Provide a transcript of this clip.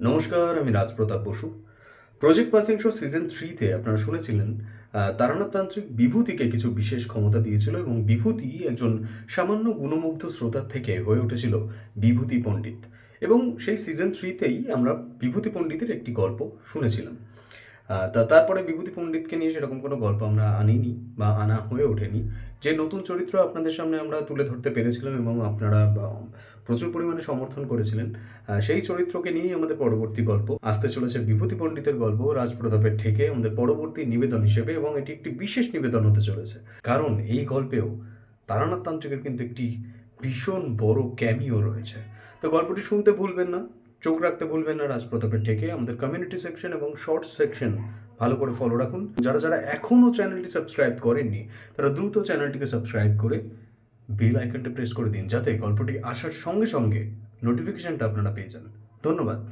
নমস্কার, আমি Rajpratap Basu. Project passing show season থ্রিতে আপনারা শুনেছিলেন তারানাতান্ত্রিক তান্ত্রিক বিভূতিকে কিছু বিশেষ ক্ষমতা দিয়েছিল এবং বিভূতি একজন সামান্য গুণমুগ্ধ শ্রোতার থেকে হয়ে উঠেছিল বিভূতি পণ্ডিত। এবং সেই সিজন থ্রিতেই আমরা বিভূতি পণ্ডিতের একটি গল্প শুনেছিলাম। তা তারপরে বিভূতি পণ্ডিতকে নিয়ে সেরকম কোনো গল্প আমরা আনিনি বা আনা হয়ে ওঠেনি। যে নতুন চরিত্র আপনাদের সামনে আমরা তুলে ধরতে পেরেছিলাম এবং আপনারা প্রচুর পরিমাণে সমর্থন করেছিলেন সেই চরিত্রকে নিয়েই আমাদের পরবর্তী গল্প। আসতে চলেছে বিভূতি পণ্ডিতের গল্প, রাজপ্রতাপের ঠেকে আমাদের পরবর্তী নিবেদন হিসেবে এবং এটি একটি বিশেষ নিবেদন হতে চলেছে। কারণ এই গল্পেও তারানাথ তান্ত্রিকের কিন্তু একটি ভীষণ বড় ক্যামিও রয়েছে। তো গল্পটি শুনতে ভুলবেন না। চোখ রাখতে ভুলবেন না, রাজপ্রতাপের ঠেকে আমাদের কমিউনিটি সেকশন এবং শর্ট সেকশন ভালো করে ফলো রাখুন। যারা যারা এখনও চ্যানেলটি সাবস্ক্রাইব করেননি, তারা দ্রুত চ্যানেলটিকে সাবস্ক্রাইব করে বেল আইকনটা প্রেস করে দিন, যাতে গল্পটি আসার সঙ্গে সঙ্গে নোটিফিকেশনটা আপনারা পেয়ে যান। ধন্যবাদ।